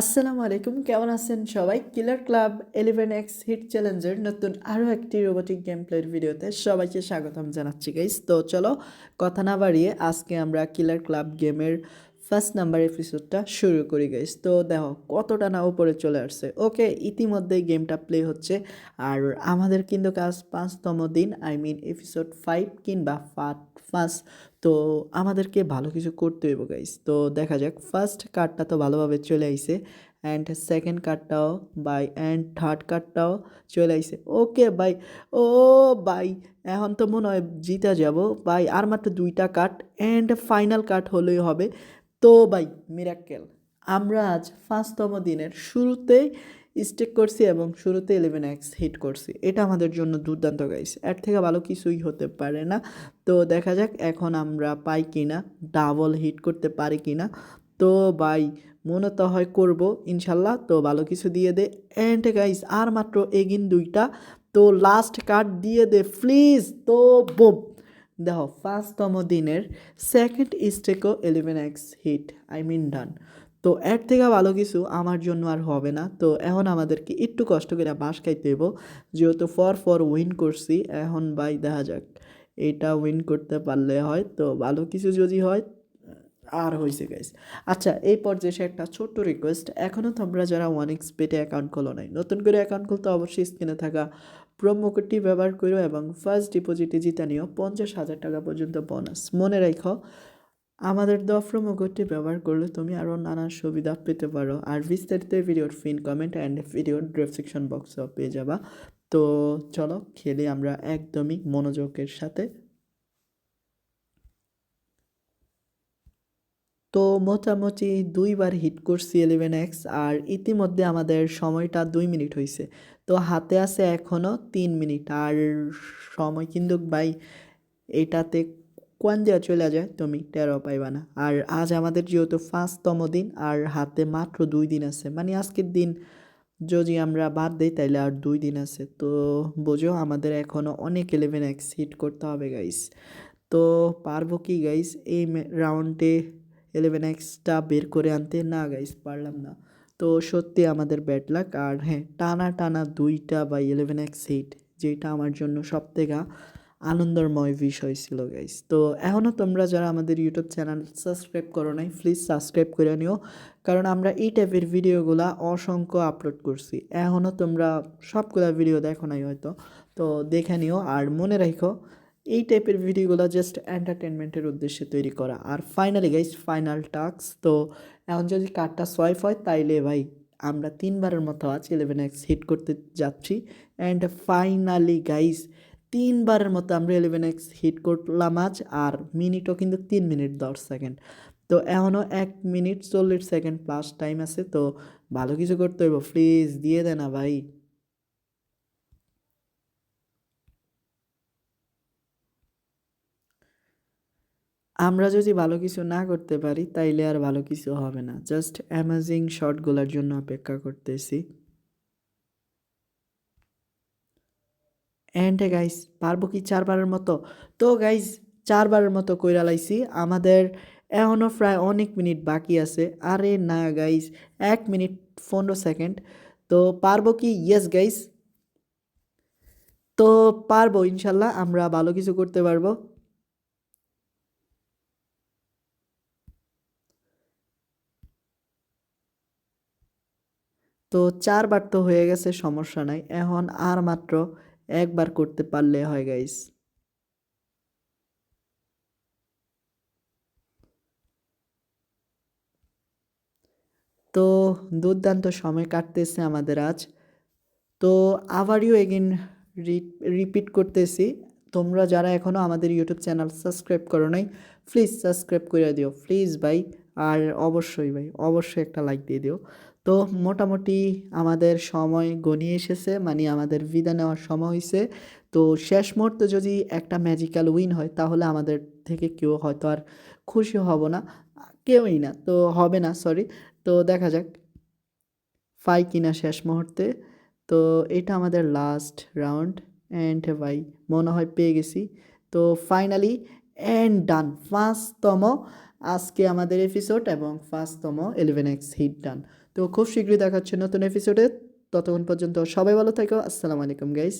আসসালামু আলাইকুম, কেমন আছেন সবাই? Killer club eleven X hit চ্যালেঞ্জের নতুন আরও একটি রোবোটিক গেম প্লের ভিডিওতে সবাইকে স্বাগতম জানাচ্ছি গাইস তো চলো কথা না বাড়িয়ে আজকে আমরা কিলার ক্লাব গেমের ফার্স্ট নাম্বার এপিসোডটা শুরু করি গাইস তো দেখো, কতটা না উপরে চলে আসছে। ওকে ইতিমধ্যেই গেমটা প্লে হচ্ছে। আর আমাদের কিন্তু কাজ পাঁচতম দিন আই মিন এপিসোড ফাইভ কিংবা ফাট ফার্স্ট তো আমাদেরকে ভালো কিছু করতে হইব গাইস তো দেখা যাক ফার্স্ট কার্ডটা তো ভালোভাবে চলে আইছে অ্যান্ড সেকেন্ড কার্ডটাও বাই অ্যান্ড থার্ড কার্ডটাও চলে আইছে। ওকে বাই ও বাই এখন তো মনে হয় জিতে যাব। বাই আর মাত্র দুইটা কার্ড অ্যান্ড ফাইনাল কার্ড হলেই হবে। তো বাই মিরাক্কেল আমরা আজ পাঁচতম দিনের শুরুতেই স্টেক করছি এবং শুরুতে ইলেভেন এক্স হিট করছি। এটা আমাদের জন্য দুর্দান্ত গাইস এর থেকে ভালো কিছুই হতে পারে না। তো দেখা যাক এখন আমরা পাই কিনা ডাবল হিট করতে পারি কিনা। তো বাই মনে তো হয় করব, ইনশাল্লাহ। তো ভালো কিছু দিয়ে দে। অ্যান্ড গাইস আর মাত্র এগিন দুইটা। তো লাস্ট কার্ড দিয়ে দে প্লিজ তো বোম দেখো, পাঁচতম দিনের second স্টেকও eleven X hit I mean done তো এর থেকে ভালো কিছু আমার জন্য আর হবে না। তো এখন আমাদেরকে একটু কষ্ট করে বাঁশ খাইতে হইব। যেহেতু ফর ফর উইন করছি, এখন বাই দেখা যাক, এটা উইন করতে পারলে হয়। তো ভালো কিছু যদি হয়, আর হয়েছে গাইস আচ্ছা এই পর্যায়ে সে একটা ছোট্ট রিকোয়েস্ট এখনও তোমরা যারা ওয়ান এক্স পেটে অ্যাকাউন্ট খোলো নাই, নতুন করে অ্যাকাউন্ট খুলতে অবশ্যই স্ক্রিনে থাকা প্রোমো কোডটি ব্যবহার করো এবং ফার্স্ট ডিপোজিটে জিতে নিও পঞ্চাশ হাজার টাকা পর্যন্ত বোনাস মনে রাখো আমাদের দেওয়া প্রোমো কোডটি ব্যবহার করলে তুমি আরও নানা সুবিধা পেতে পারো। আর বিস্তারিত ভিডিওর ফিন কমেন্ট অ্যান্ড ভিডিওর ডেসক্রিপশন বক্সও পেয়ে যাবা। তো চলো খেলে আমরা একদমই মনোযোগের সাথে। তো মোটামুটি দুইবার হিট করছি ইলেভেন এক্স আর ইতিমধ্যে আমাদের সময়টা দুই মিনিট হয়েছে তো হাতে আছে এখনও তিন মিনিট, আর সময় কিন্তু ভাই এটাতে কোন দেওয়া চলে যায়? তুমি, টেরো পাইবা না। আর আজ আমাদের যেহেতু পাঁচতম দিন, আর হাতে মাত্র দুই দিন আছে মানে আজকের দিন যদি আমরা বাদ দিই, তাইলে আর দুই দিন আছে। তো বোঝো, আমাদের এখনও অনেক ইলেভেন এক্স হিট করতে হবে গাইস তো পারব কি গাইস এই রাউন্ডে ইলেভেন এক্সটা বের করে আনতে? না গাইস পারলাম না। তো সত্যি আমাদের ব্যাড লাক আর হ্যাঁ টানা টানা দুইটা বা ইলেভেন এক্স হিট যেটা আমার জন্য সব থেকে আনন্দময় বিষয় ছিল গাইস তো এখনও তোমরা যারা আমাদের ইউটিউব চ্যানেল সাবস্ক্রাইব করো নাই প্লিজ সাবস্ক্রাইব করে নিও। কারণ আমরা এই টাইপের ভিডিওগুলা অসংখ্য আপলোড করছি। এখনও তোমরা সবগুলা ভিডিও দেখো নাই হয়তো। তো দেখে নিও আর মনে রাখো, এই টাইপের ভিডিওগুলো জাস্ট এন্টারটেনমেন্টের উদ্দেশ্যে তৈরি করা। আর ফাইনালি গাইস ফাইনাল টাস্ক তো এখন যদি কার্ডটা সোয়াইপ হয়, তাইলে ভাই, আমরা তিনবারের মতো আজ ইলেভেন এক্স হিট করতে যাচ্ছি। অ্যান্ড ফাইনালি গাইস তিনবারের মতো আমরা ইলেভেন এক্স হিট করলাম আজ, আর মিনিটও কিন্তু তিন মিনিট দশ সেকেন্ড তো এখনও এক মিনিট চল্লিশ সেকেন্ড প্লাস টাইম আছে, তো ভালো কিছু করতে হইব। প্লিজ দিয়ে দে না ভাই। আমরা যদি ভালো কিছু না করতে পারি, তাইলে আর ভালো কিছু হবে না। জাস্ট অ্যামাজিং শটগুলোর জন্য অপেক্ষা করতেছি। অ্যান্ড গাইস পারব কি চারবারের মতো? তো গাইস চারবারের মতো কইরা লাইছি। আমাদের এখনও প্রায় অনেক মিনিট বাকি আছে। আরে না গাইস এক মিনিট পনেরো সেকেন্ড। তো পারব কি? ইয়েস গাইস তো পারব, ইনশাল্লাহ আমরা ভালো কিছু করতে পারব। তো চারবার তো হয়ে গেছে, সমস্যা নাই। এখন আর মাত্র একবার করতে পারলে হয় গাইস তো দুর্দান্ত সময় কাটতেছে আমাদের আজ। তো আবারও এগেন রিপিট করতেছি। তোমরা যারা এখনও আমাদের ইউটিউব চ্যানেল সাবস্ক্রাইব করো নাই প্লিজ সাবস্ক্রাইব করে দিও। প্লিজ ভাই, আর অবশ্যই ভাই, অবশ্যই একটা লাইক দিয়ে দিও। তো মোটামুটি আমাদের সময় গনিয়ে এসেছে মানে আমাদের বিদায় নেওয়ার সময় হয়েছে তো শেষ মুহূর্তে যদি একটা ম্যাজিক্যাল উইন হয়, তাহলে আমাদের থেকে কেউ হয়তো আর খুশি হব না, কেউই না, তো হবে না সরি তো দেখা যাক পাই কিনা শেষ মুহূর্তে। তো এটা আমাদের লাস্ট রাউন্ড অ্যান্ড ভাই, মনে হয় পেয়ে গেছি। তো ফাইনালি অ্যান্ড ডান পাঁচতম আজকে আমাদের এপিসোড এবং ফার্স্টতম ইলেভেন এক্স হিট ডান তো খুব শীঘ্রই দেখাচ্ছে নতুন এপিসোডে ততক্ষণ পর্যন্ত সবাই ভালো থেকো। আসসালামু আলাইকুম গাইস